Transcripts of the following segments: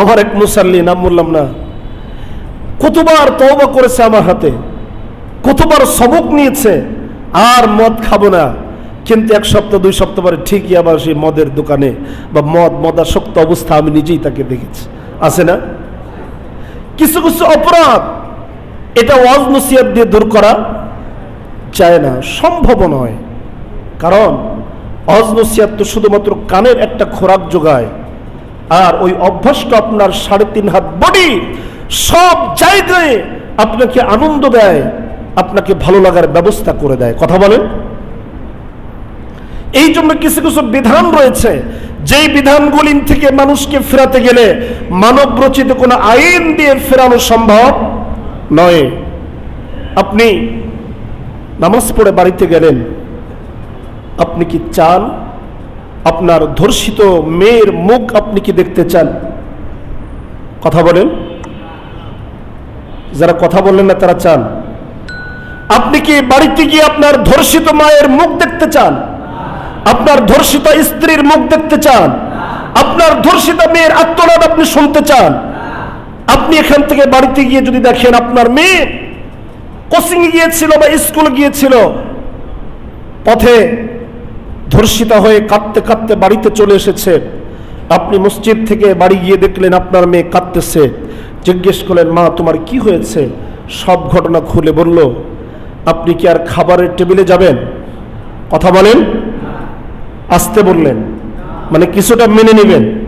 আমার এক মুসাল্লি, নাম বললাম না। কতবার তওবা করেছে আমার হাতে, কতবার সবক নিয়েছে, আর মদ খাব না। কিন্তু এক সপ্তাহ, দুই সপ্তাহ পরে ঠিকই আবার সেই মদের দোকানে, বা মদ, মদাসক্ত অবস্থা আমি নিজেই তাকে দেখেছি। আছে না? কিছু কিছু অপরাধ, এটা ওয়াজ নসিয়াত দিয়ে দূর করা যায় না, সম্ভব নয়। কারণ অজ নসিয়াত তো শুধুমাত্র কানের একটা খোরাক যোগায়। আর ওই অভ্যাসটা আপনার সাড়ে তিন হাত বডি সব জায়গায় আপনাকে আনন্দ দেয়, আপনাকে ভালো লাগার ব্যবস্থা করে দেয়। কথা বলেন? এই জন্য কিছু কিছু বিধান রয়েছে। যেই বিধানগুলি থেকে মানুষকে ফেরাতে গেলে মানব রচিত কোনো আইন দিয়ে ফেরানো সম্ভব নয়। আপনি নামাজ পড়ে বাড়িতে গেলেন, আপনি কি চান আপনার ধর্ষিত মেয়ের মুখ আপনি কি দেখতে চান? কথা বলেন। যারা কথা বললেন না, তারা চান। আপনি কি বাড়িতে গিয়ে আপনার ধর্ষিত মায়ের মুখ দেখতে চান? আপনার ধর্ষিত স্ত্রীর মুখ দেখতে চান? আপনার ধর্ষিত মেয়ের আত্মনাদ আপনি শুনতে চান? আপনি এখান থেকে বাড়িতে গিয়ে যদি দেখেন আপনার মেয়ে কোচিং গিয়েছিল বা স্কুল গিয়েছিল, পথে ধর্ষিতা হয়ে কাঁদতে কাঁদতে বাড়িতে চলে এসেছে। আপনি মসজিদ থেকে বাড়ি গিয়ে দেখলেন আপনার মেয়ে কাঁদতেছে। জিজ্ঞেস করলেন, মা, তোমার কি হয়েছে? সব ঘটনা খুলে বলল, আপনি কি আর খাবারের টেবিলে যাবেন? কথা বলেন। আসতে বললেন মানে কিছুটা মেনে নেবেন।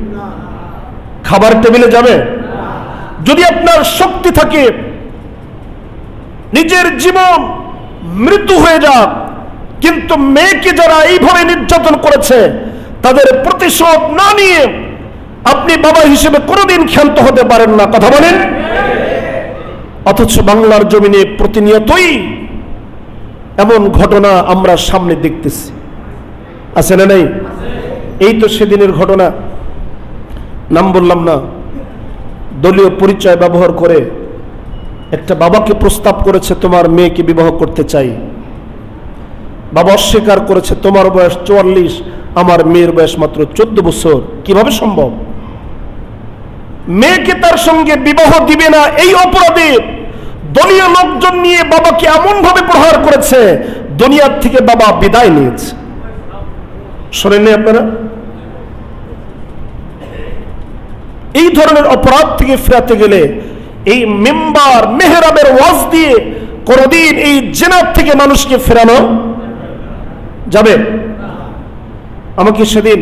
খাবার টেবিলে যাবে? যদি আপনার শক্তি থাকে, নিজের জীবন মৃত্যু হয়ে যাক। কিন্তু মেয়েকে যারা এইভাবে নির্যাতন করেছে, তাদের প্রতিশোধ না নিয়ে আপনি বাবা হিসেবে কোনোদিন ক্ষান্ত হতে পারেন না। কথা বলেন? অথচ বাংলার জমিনে প্রতিনিয়তই এমন ঘটনা আমরা সামনে দেখতেছি। আছে না নাই? এই তো সেদিনের ঘটনা। নাম বললাম না। দলীয় পরিচয় ব্যবহার করে একটা বাবাকে প্রস্তাব করেছে, তোমার মেয়েকে বিবাহ করতে চাই। বাবা অস্বীকার করেছে, তোমার বয়স চুয়াল্লিশ, আমার মেয়ের বয়স মাত্র চোদ্দ বছর। কীভাবে সম্ভব? মেয়েকে তার সঙ্গে বিবাহ দিবে না এই অপরাধে দলীয় লোকজন নিয়ে বাবাকে এমন ভাবে প্রহার করেছে, দুনিয়ার থেকে বাবা বিদায় নিয়েছে। শোনেননি আপনারা। এই ধরনের অপরাধ থেকে ফেরাতে গেলে এই মেম্বার মেহরাবের ওয়াজ দিয়ে কোনদিন এই জেনার থেকে মানুষকে ফেরানো যাবে? আমাকে সেদিন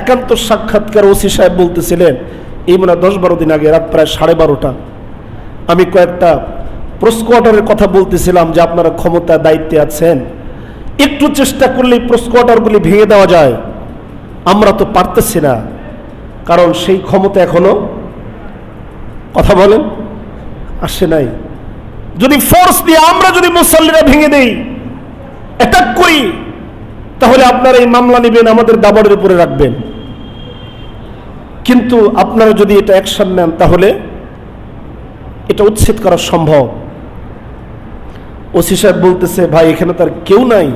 একান্ত সাক্ষাৎকার ওসি সাহেব বলতেছিলেন, এই মনে দশ বারো দিন আগে, রাত প্রায় সাড়ে বারোটা। আমি কয়েকটা প্রস্কোয়াটারের কথা বলতেছিলাম যে আপনারা ক্ষমতা দায়িত্বে আছেন। একটু চেষ্টা করলেই প্রস্কোয়াটারগুলি ভেঙে দেওয়া যায়। আমরা তো পারতেছি না, কারণ সেই ক্ষমতা এখনও, কথা বলেন, আসে নাই। যদি ফোর্স দিয়ে আমরা যদি মুসল্লিরা ভেঙে দেই অ্যাটাক করি তাহলে আপনারা এই মামলা নেবেন, আমাদের দাবারের উপরে রাখবেন। কিন্তু আপনারা যদি এটা অ্যাকশন নেন, তাহলে এটা উচ্ছেদ করা সম্ভব। ওসি সাহেব বলতেছে, ভাই, এখানে তার কেউ নাই।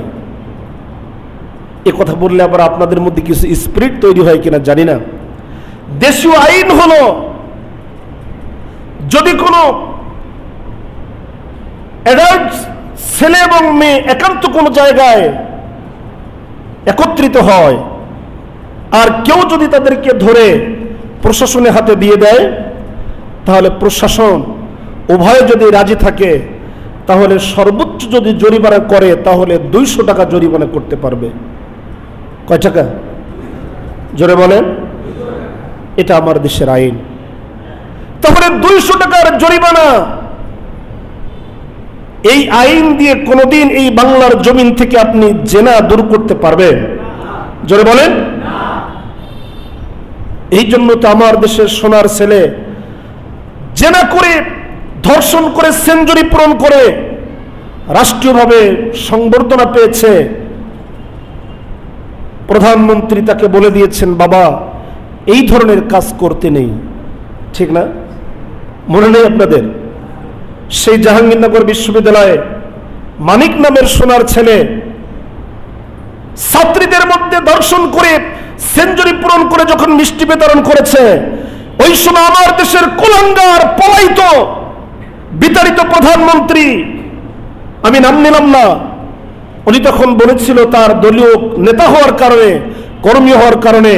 এ কথা বললে আবার আপনাদের মধ্যে কিছু স্পিরিট তৈরি হয় কিনা জানি না। দেশীয় আইন হলো, যদি কোনো অ্যাডাল্ট ছেলে এবং মেয়ে একান্ত কোনো জায়গায় একত্রিত হয়। আর কেউ যদি তাদেরকে ধরে প্রশাসনের হাতে দিয়ে দেয়, তাহলে প্রশাসন উভয়ে যদি রাজি থাকে, তাহলে সর্বোচ্চ যদি জরিমানা করে, তাহলে দুইশো টাকা জরিমানা করতে পারবে। কয় টাকা? জোরে বলেন। এটা আমার দেশের আইন। তাহলে দুইশো টাকার জরিমানা। এই আইন দিয়ে কোনোদিন এই বাংলার জমিন থেকে আপনি জেনা দূর করতে পারবেন। জোরে বলেন। এই জন্য তো আমার দেশের সোনার ছেলে জেনা করে, ধর্ষণ করে, সেঞ্চুরি পূরণ করে রাষ্ট্রীয়ভাবে সংবর্ধনা পেয়েছে। প্রধানমন্ত্রী তাকে বলে দিয়েছেন, বাবা, এই ধরনের কাজ করতে নেই। ঠিক না? মনে নেই আপনাদের? সেই জাহাঙ্গীরনগর বিশ্ববিদ্যালয়ে মানিক নামের সোনার ছেলে ছাত্রীদের মধ্যে দর্শন করে সেঞ্চুরি পূরণ করে যখন মিষ্টি বিতরণ করেছে, ওই সময় আমার দেশের কুলাঙ্গার পলাইত। বিতাড়িত প্রধানমন্ত্রী, আমি নাম নিলাম না। উনি তখন বলেছিল তার দলীয় নেতা হওয়ার কারণে, কর্মী হওয়ার কারণে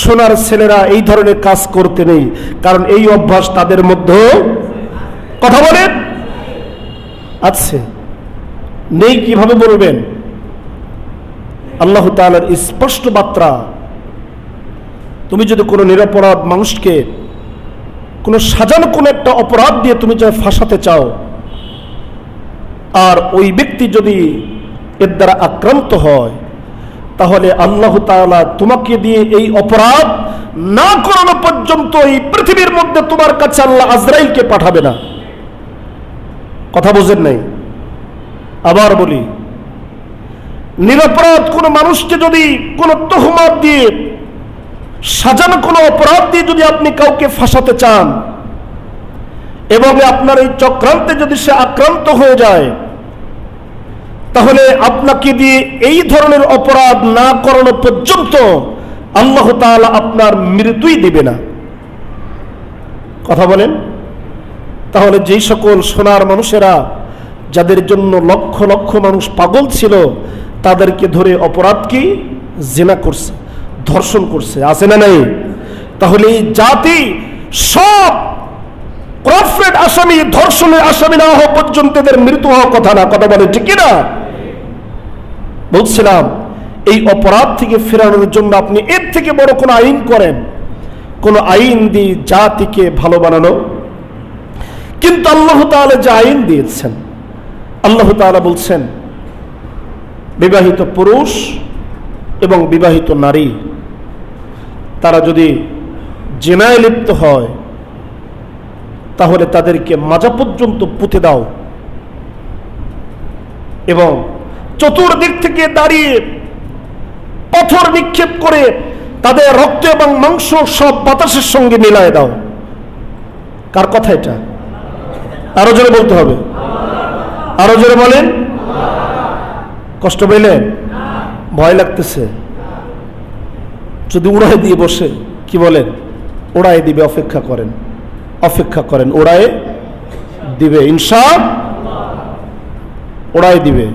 সোনার ছেলেরা এই ধরনের কাজ করতে নেই, কারণ এই অভ্যাস তাদের মধ্যে কথা বলেন? আছে। নেই কীভাবে বলবেন? আল্লাহ তাআলার স্পষ্ট বার্তা, তুমি যদি কোনো নিরপরাধ মানুষকে কোনো সাজানো কোনো একটা অপরাধ দিয়ে তুমি যদি ফাঁসাতে চাও, আর ওই ব্যক্তি যদি এর দ্বারা আক্রান্ত হয়, তাহলে আল্লাহ তাআলা তোমাকে দিয়ে এই অপরাধ না করানো পর্যন্ত এই পৃথিবীর মধ্যে তোমার কাছে আল্লাহ আজরাইলকে পাঠাবে না। কথা বোঝেন নাই? আবার বলি নিরপরাধ কোনো মানুষকে যদি কোনো তহমাত দিয়ে, সাজানো কোনো অপরাধ দিয়ে যদি আপনি কাউকে ফাঁসাতে চান, এবং আপনার এই চক্রান্তে যদি সে আক্রান্ত হয়ে যায়, তাহলে আপনাকে দিয়ে এই ধরনের অপরাধ না করানো পর্যন্ত আল্লাহ তাআলা আপনার মৃত্যুই দিবে না। কথা বলেন? তাহলে যেই সকল সোনার মানুষেরা, যাদের জন্য লক্ষ লক্ষ মানুষ পাগল ছিল তাদেরকে ধরে অপরাধ কি? জেনা করছে, ধর্ষণ করছে, আছে না নাই? তাহলে এই জাতি সব ক্রফরেট আসামি, ধর্ষণের আসামি না হওয়া পর্যন্ত এদের মৃত্যু হওয়ার কথা না, কথা বলে, ঠিক না বলছিলাম, এই অপরাধ থেকে ফেরানোর জন্য আপনি এর থেকে বড় কোনো আইন করেন। কোন আইন দিয়ে জাতিকে ভালো বানানো। কিন্তু আল্লাহ তাআলা যে আইন দিয়েছেন, আল্লাহ তাআলা বলছেন বিবাহিত পুরুষ এবং বিবাহিত নারী। তারা যদি জেনায় লিপ্ত হয়, তাহলে তাদেরকে মাজা পর্যন্ত পুঁতে দাও এবং চতুর্দিক থেকে দাঁড়িয়ে পাথর নিক্ষেপ করে তাদের রক্ত এবং মাংস সব বাতাসের সঙ্গে মিলায় দাও। কার কথা এটা? আরও জোরে বলতে হবে। আরও জোরে বলেন। কষ্ট পেলেন ভয় লাগতেছে। যদি উড়াই দিয়ে বসে, কি বলেন? ওড়াই দিবে, অপেক্ষা করেন। অপেক্ষা করেন ওড়ায় দিবে। ইনশা ওড়াই দিবে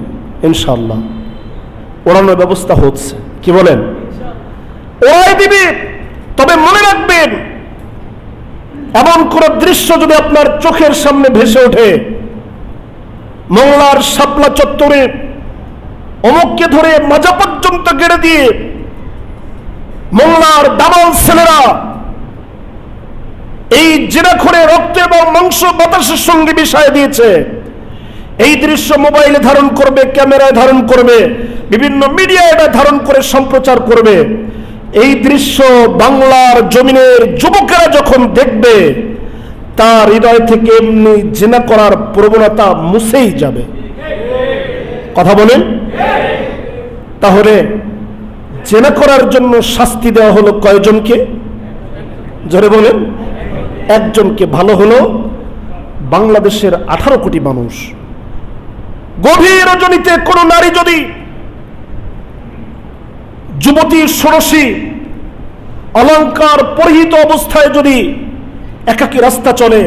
ইনশাল্লাহ ওড়ানোর ব্যবস্থা হচ্ছে। কি বলেন? ওড়াই দিবে, তবে মনে রাখবেন, এমন কোন দৃশ্য যদি আপনার চোখের সামনে ভেসে ওঠে, মংলার শাপলা চত্বরে অমুককে ধরে মাজা পর্যন্ত গেড়ে দিয়ে মোংলার দামাল ছেলেরা এই জেরা করে রক্ত এবং মাংস বাতাসের সঙ্গে মিশায় দিয়েছে। এই দৃশ্য মোবাইলে ধারণ করবে, ক্যামেরায় ধারণ করবে, বিভিন্ন মিডিয়া এটা ধারণ করে সম্প্রচার করবে। এই দৃশ্য বাংলার জমিনের যুবকেরা যখন দেখবে, তার হৃদয় থেকে এমনি জেনা করার প্রবণতা মুছেই যাবে। কথা বলেন। তাহলে জেনা করার জন্য শাস্তি দেওয়া হলো কয়জনকে? জোরে বলেন, একজনকে ভালো হলো বাংলাদেশের আঠারো কোটি মানুষ। গভীর রজনীতে কোনো নারী যদি যুবতী, ষোড়শী অলঙ্কার পরিহিত অবস্থায় যদি একাকী রাস্তা চলে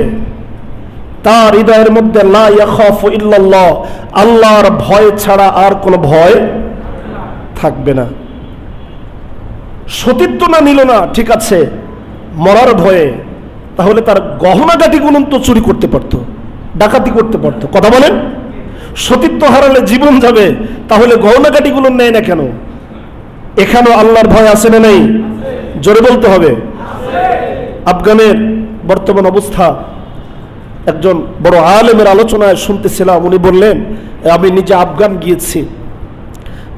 তার হৃদয়ের মধ্যে লা ইয়াখাফু ইল্লাল্লাহ, আল্লাহর ভয় ছাড়া আর কোনো ভয় থাকবে না। সতীত্ব না নিল না, ঠিক আছে, মরার ভয়ে, তাহলে তার গহনা গাটিগুলো তো চুরি করতে পারতো, ডাকাতি করতে পারতো। কথা বলেন? সতীত্ব হারালে জীবন যাবে, তাহলে গহনা গাটিগুলো নেয় না কেন? এখানেও আল্লাহর ভয় আছে না নেই? জোরে বলতে হবে। আফগানের বর্তমান অবস্থা একজন বড় আলেমের আলোচনায় শুনতেছিলাম, উনি বললেন, আমি নিজে আফগান গিয়েছি।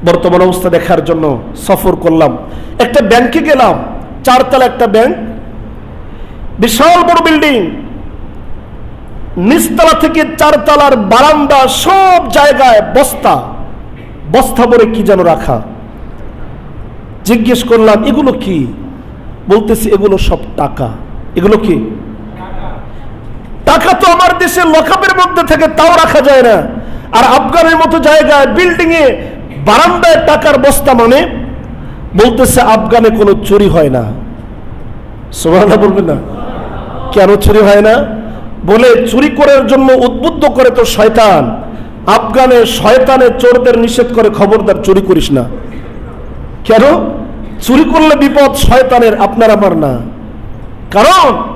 বর্তমান অবস্থা দেখার জন্য সফর করলাম। একটা ব্যাংকে গেলাম, চারতলা একটা ব্যাংক, বিশাল বড় বিল্ডিং। নিচতলা থেকে চারতলার বারান্দা, সব জায়গায় বস্তা। বস্তা ভরে কি যেন রাখা। জিজ্ঞেস করলাম, এগুলো কি? বলতেছি, এগুলো সব টাকা। এগুলো কি? টাকা তো আমার দেশের লকাপের মধ্যে থেকে তাও রাখা যায় না। আর আফগানের মতো জায়গায় বিল্ডিং এ বারান্দায় টাকার বস্তা মানে বলতেছে আফগানে কোনো চুরি হয় না। সোভানা বলবেন না। কেন চুরি হয় না? বলে চুরি করার জন্য উদ্বুদ্ধ করে তো শয়তান। আফগানে শয়তানে চোরদের নিষেধ করে খবরদার চুরি করিস না। কেন? চুরি করলে বিপদ শয়তানের, আপনার আমার না। কারণ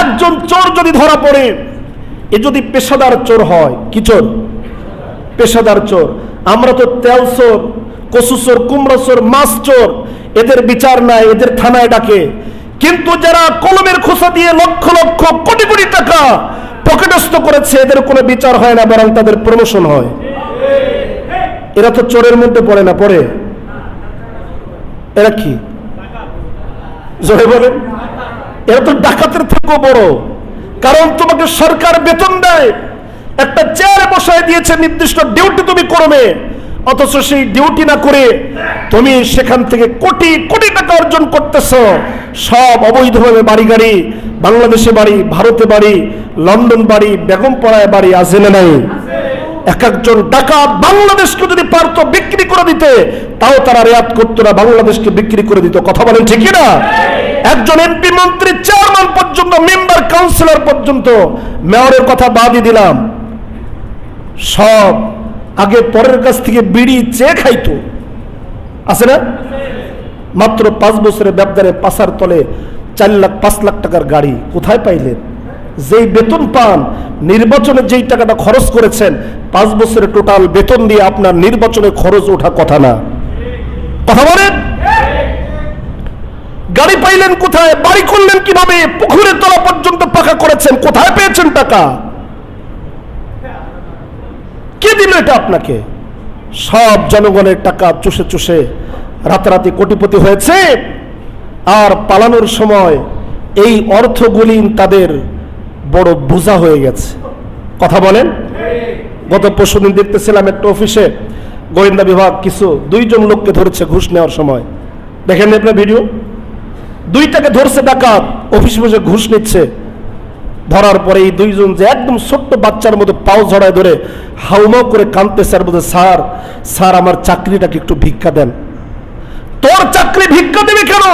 একজন চোর যদি ধরা পড়ে, এ যদি পেশাদার চোর হয়, কি চোর? পেশাদার চোর। আমরা তো তেল চোর, কচু চোর, কুমড়ো চোর, মাছ চোর, এদের বিচার নাই, এদের থানায় ডাকে। কিন্তু যারা কলমের খোসা দিয়ে লক্ষ লক্ষ কোটি কোটি টাকা পকেটস্থ করেছে, এদের কোনো বিচার হয় না, বরং তাদের প্রমোশন হয়। এরা তো চোরের মধ্যে পড়ে না, পড়ে। এরা কি? জোরে বলেন। এরা তো ডাকাতের থেকেও বড়। কারণ তোমাকে সরকার বেতন দেয়। একটা চেয়ারে বসায় দিয়েছে নির্দিষ্ট ডিউটি তুমি করবে। অথচ সেই ডিউটি না করে তুমি সেখান থেকে কোটি কোটি টাকা অর্জন করতেছ। সব অবৈধভাবে বাড়ি, গাড়ি, বাংলাদেশে বাড়ি, ভারতে বাড়ি, লন্ডন বাড়ি, বেগমপাড়ায় বাড়ি না নাই। এক একজন ডাকাত বাংলাদেশকে যদি পারত বিক্রি করে দিতে, তাও তারা রেয়াত করতো না, বাংলাদেশকে বিক্রি করে দিত। কথা বলেন ঠিক না একজন এমপি মন্ত্রী চেয়ারম্যান পর্যন্ত মেম্বার কাউন্সিলর পর্যন্ত। মেয়রের কথা বাদই দিলাম। সব আগে পরের কাছ থেকে বিড়ি চেয়ে খাইতো। আছে না? মাত্র পাঁচ বছরের ব্যবধানে পাশার তলে চার লাখ, পাঁচ লাখ টাকার গাড়ি কোথায় পাইলেন? যেই বেতন পান, নির্বাচনে যেই টাকাটা খরচ করেছেন, পাঁচ বছরে টোটাল বেতন দিয়ে আপনার নির্বাচনে খরচ ওঠা কথা না। কথা বলেন? গাড়ি পাইলেন কোথায়? বাড়ি করলেন কীভাবে? পুকুরের তলা পর্যন্ত পাকা করেছেন। কোথায় পেয়েছেন টাকা? কে দিল এটা আপনাকে? সব জনগণের টাকা চুষে চুষে রাতারাতি কোটিপতি হয়েছে। আর পালানোর সময় এই অর্থগুলি তাদের বড় বোঝা হয়ে গেছে। কথা বলেন? গত পরশুদিন দেখতেছিলাম একটা অফিসে গোয়েন্দা বিভাগ কিছু দুইজন লোককে ধরেছে ঘুষ নেওয়ার সময়। দেখেন আপনার ভিডিও? দুইটাকে ধরছে ডাকাত, অফিস বসে ঘুষ নিচ্ছে। ধরার পরে এই দুইজন যে একদম ছোট্ট বাচ্চার মতো পাও ঝড়ায় ধরে হাউমাউ করে কাঁদতেছে আর বলছে, স্যার স্যার, আমার চাকরিটাকে একটু ভিক্ষা দেন। তোর চাকরি ভিক্ষা দেবে কেন?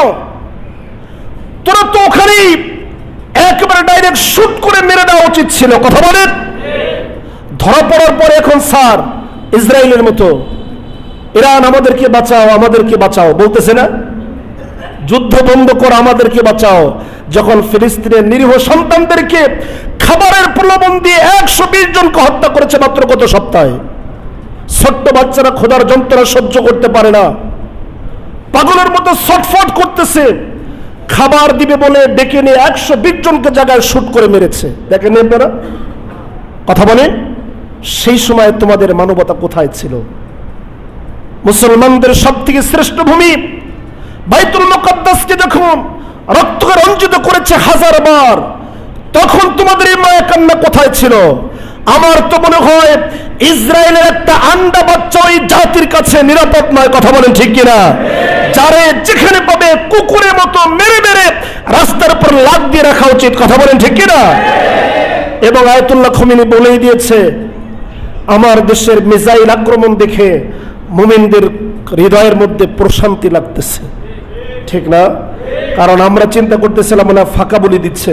তোরা তো ওখানেই একেবারে ডাইরেক্ট শুট করে মেরে দেওয়া উচিত ছিল। কথা বলেন? ধরা পড়ার পরে এখন, স্যার, ইসরায়েলের মতো। ইরান আমাদেরকে বাঁচাও আমাদেরকে বাঁচাও। বলতেছে না? যুদ্ধ বন্ধ কর আমাদেরকে বাঁচাও। যখন ফিলিস্তিনের নিরীহ সন্তানদেরকে খাবারের প্রলোভন দিয়ে একশো বিশ জনকে হত্যা করেছে মাত্র গত সপ্তাহে। ছোট্ট বাচ্চারা খোদার যন্ত্রণা সহ্য করতে পারে না। পাগলের মতো ছটফট করতেছে। খাবার দিবে বলে ডেকে নিয়ে একশো বিশ জনকে জায়গায় শুট করে মেরেছে। দেখেন আপনারা? কথা বলে? সেই সময় তোমাদের মানবতা কোথায় ছিল? মুসলমানদের সব থেকে শ্রেষ্ঠ ভূমি বাইতুল মুকদ্দাসকে যখন রক্তকে রঞ্জিত করেছে হাজার বার তখন তোমাদের এই মায়া কান্না কোথায় ছিল? আমার তো মনে হয় ইসরায়েলের একটা আন্ডা বাচ্চা ওই জাতির কাছে নিরাপদ নয়, কথা বলেন ঠিক কিনা? যারে যেখানে পাবে কুকুরের মতো মেরে মেরে রাস্তার উপর লাগ দিয়ে রাখা উচিত, কথা বলেন ঠিক কিনা? এবং আয়তুল্লাহ খমিনি বলেই দিয়েছে, আমার দেশের মিসাইল আক্রমণ দেখে মুমিনদের হৃদয়ের মধ্যে প্রশান্তি লাগতেছে। ঠিক না? কারণ আমরা চিন্তা করতেছিলাম না ফাঁকা বলি দিচ্ছে,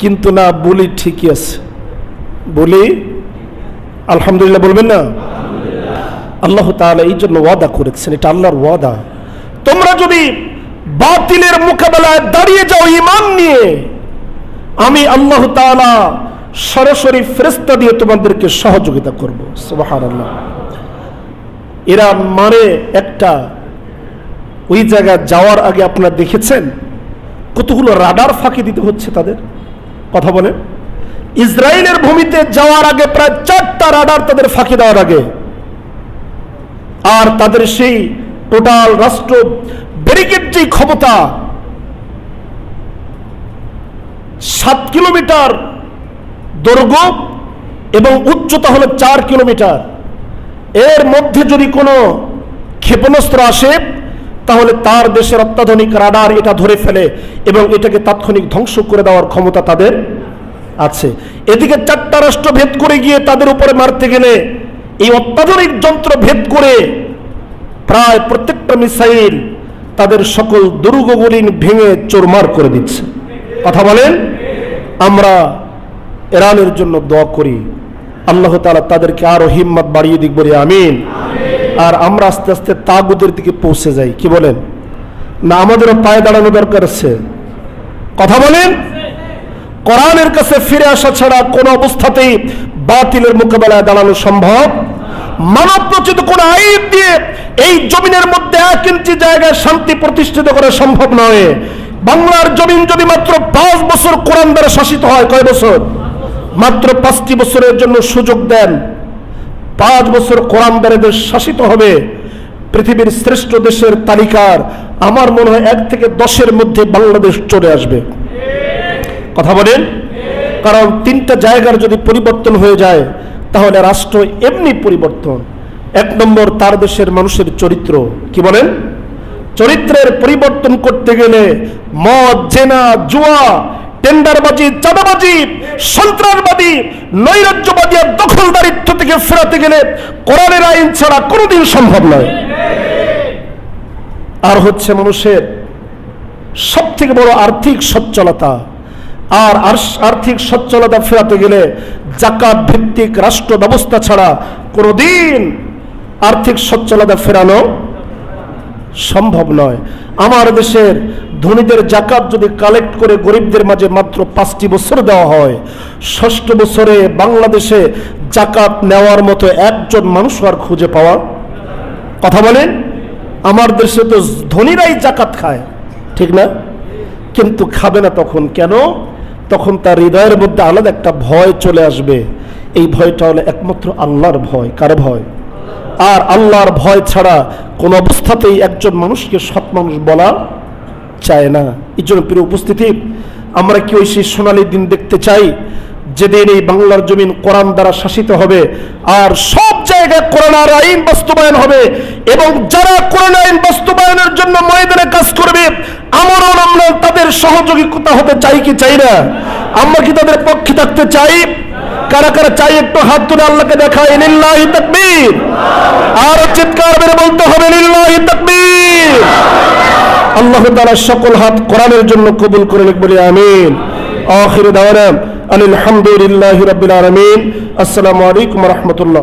কিন্তু না, বলি ঠিকই আছে। বলি? আলহামদুলিল্লাহ বলবেন না? আল্লাহ তাআলা এই জন্য ওয়াদা করেছেন, এটা আল্লাহর ওয়াদা। তোমরা যদি বাতিলের মোকাবেলায় দাঁড়িয়ে যাও ইমান নিয়ে, আমি আল্লাহ তাআলা সরাসরি ফেরেস্তা দিয়ে তোমাদেরকে সহযোগিতা করব। সুবহানাল্লাহ। এরা মানে একটা ওই জায়গায় যাওয়ার আগে আপনারা দেখেছেন কতগুলো রাডার ফাঁকি দিতে হচ্ছে তাদের? কথা বলেন। ইসরায়েলের ভূমিতে যাওয়ার আগে প্রায় চারটা রাডার তাদের ফাঁকি দেওয়ার আগে আর তাদের সেই টোটাল রাষ্ট্র ব্যারিকেড যেই ক্ষমতা, সাত কিলোমিটার দৈর্ঘ্য এবং উচ্চতা হলো চার কিলোমিটার। এর মধ্যে যদি কোনো ক্ষেপণাস্ত্র আসে তাহলে তার দেশের অত্যাধুনিক রাডার এটা ধরে ফেলে এবং এটাকে তাৎক্ষণিক ধ্বংস করে দেওয়ার ক্ষমতা তাদের আছে। এদিকে চারটা রাষ্ট্র ভেদ করে গিয়ে তাদের উপরে মারতে গেলে এই অত্যাধুনিক যন্ত্র ভেদ করে প্রায় প্রত্যেকটা মিসাইল তাদের সকল দুর্গগুলি ভেঙে চোরমার করে দিচ্ছে। কথা বলেন? আমরা ইরানের জন্য দোয়া করি। আল্লাহ তালা তাদেরকে আরও হিম্মত বাড়িয়ে দিক বলে, আমিন। আর আমরা আস্তে আস্তে তাগুদের দিকে পৌঁছে যাই। কি বলেন? না, আমাদেরও পায়ে দাঁড়ানো দরকার আছে। কথা বলেন? কোরআনের কাছে ফিরে আসা ছাড়া কোন অবস্থাতেই বাতিলের মোকাবেলায় দাঁড়ানো সম্ভব। মানব কোন আইন দিয়ে এই জমিনের মধ্যে এক ইঞ্চি জায়গায় শান্তি প্রতিষ্ঠিত করা সম্ভব নয়। বাংলার জমিন যদি মাত্র পাঁচ বছর কোরআন দ্বারা শাসিত হয়, কয় বছর? মাত্র পাঁচটি বছরের জন্য সুযোগ দেন। পাঁচ বছর কোরআন দ্বারা দেশ শাসিত হবে। পৃথিবীর শ্রেষ্ঠ দেশের তালিকার আমার মনে হয় এক থেকে দশের মধ্যে বাংলাদেশ চলে আসবে। কথা বলেন? কারণ তিনটা জায়গার যদি পরিবর্তন হয়ে যায়, তাহলে রাষ্ট্র এমনি পরিবর্তন। এক নম্বর তার দেশের মানুষের চরিত্র। কি বলেন? চরিত্রের পরিবর্তন করতে গেলে মদ, জেনা, জুয়া টেন্ডারবাজি, চাঁদাবাজি, সন্ত্রাসবাদী, নৈরাজ্যবাদী আর দখলদারিত্ব থেকে ফেরাতে গেলে কোরআনের আইন ছাড়া কোনোদিন সম্ভব নয়। আর হচ্ছে মানুষের সব থেকে বড় আর্থিক সচ্ছলতা। আর আর্থিক সচ্ছলতা ফেরাতে গেলে জাকাত ভিত্তিক রাষ্ট্র ব্যবস্থা ছাড়া কোনোদিন আর্থিক সচ্ছলতা ফেরানো সম্ভব নয়। আমার দেশের ধনীদের জাকাত যদি কালেক্ট করে গরিবদের মাঝে মাত্র পাঁচটি বছর দেওয়া হয়, ষষ্ঠ বছরে বাংলাদেশে জাকাত নেওয়ার মতো একজন মানুষ আর খুঁজে পাওয়া কথা বলেন, আমার দেশে তো ধনীরাই জাকাত খায়, ঠিক না? কিন্তু খাবে না তখন কেন? তখন তার হৃদয়ের মধ্যে আলাদা একটা ভয় চলে আসবে। এই ভয়টা হলো একমাত্র আল্লাহর ভয়, কার ভয়? আর আল্লাহর ভয় ছাড়া কোন অবস্থাতেই একজন মানুষকে সৎ মানুষ বলা চায় না। এই জন্য প্রিয় উপস্থিতি, আমরা কি ওই সেই সোনালী দিন দেখতে চাই? যেদিন এই বাংলার জমিন কোরআন দ্বারা শাসিত হবে, আর সব জায়গায় কোরআন আইন বাস্তবায়ন হবে, এবং যারা কোরআন আইন বাস্তবায়নের জন্য ময়দানে কাজ করবে, আমরাও আমরা তাদের সহযোগিতা হতে চাই কি চাই না? আমরা কি তাদের পক্ষে থাকতে চাই? কারা কারা চাই? একটু হাত তুলে আল্লাহকে দেখায় লিল্লাহি তাকবীর। আর চিৎকার বলতে হবে, লিল্লাহি তাকবীর। আল্লাহ তালা সকল হাত কোরআনের জন্য কবুল করে বলি, আমিন। আখির দাওয়ানা আলহামদুলিল্লাহ রবিল আলমিন। আসসালামু আলাইকুম রাহমাতুল্লাহ।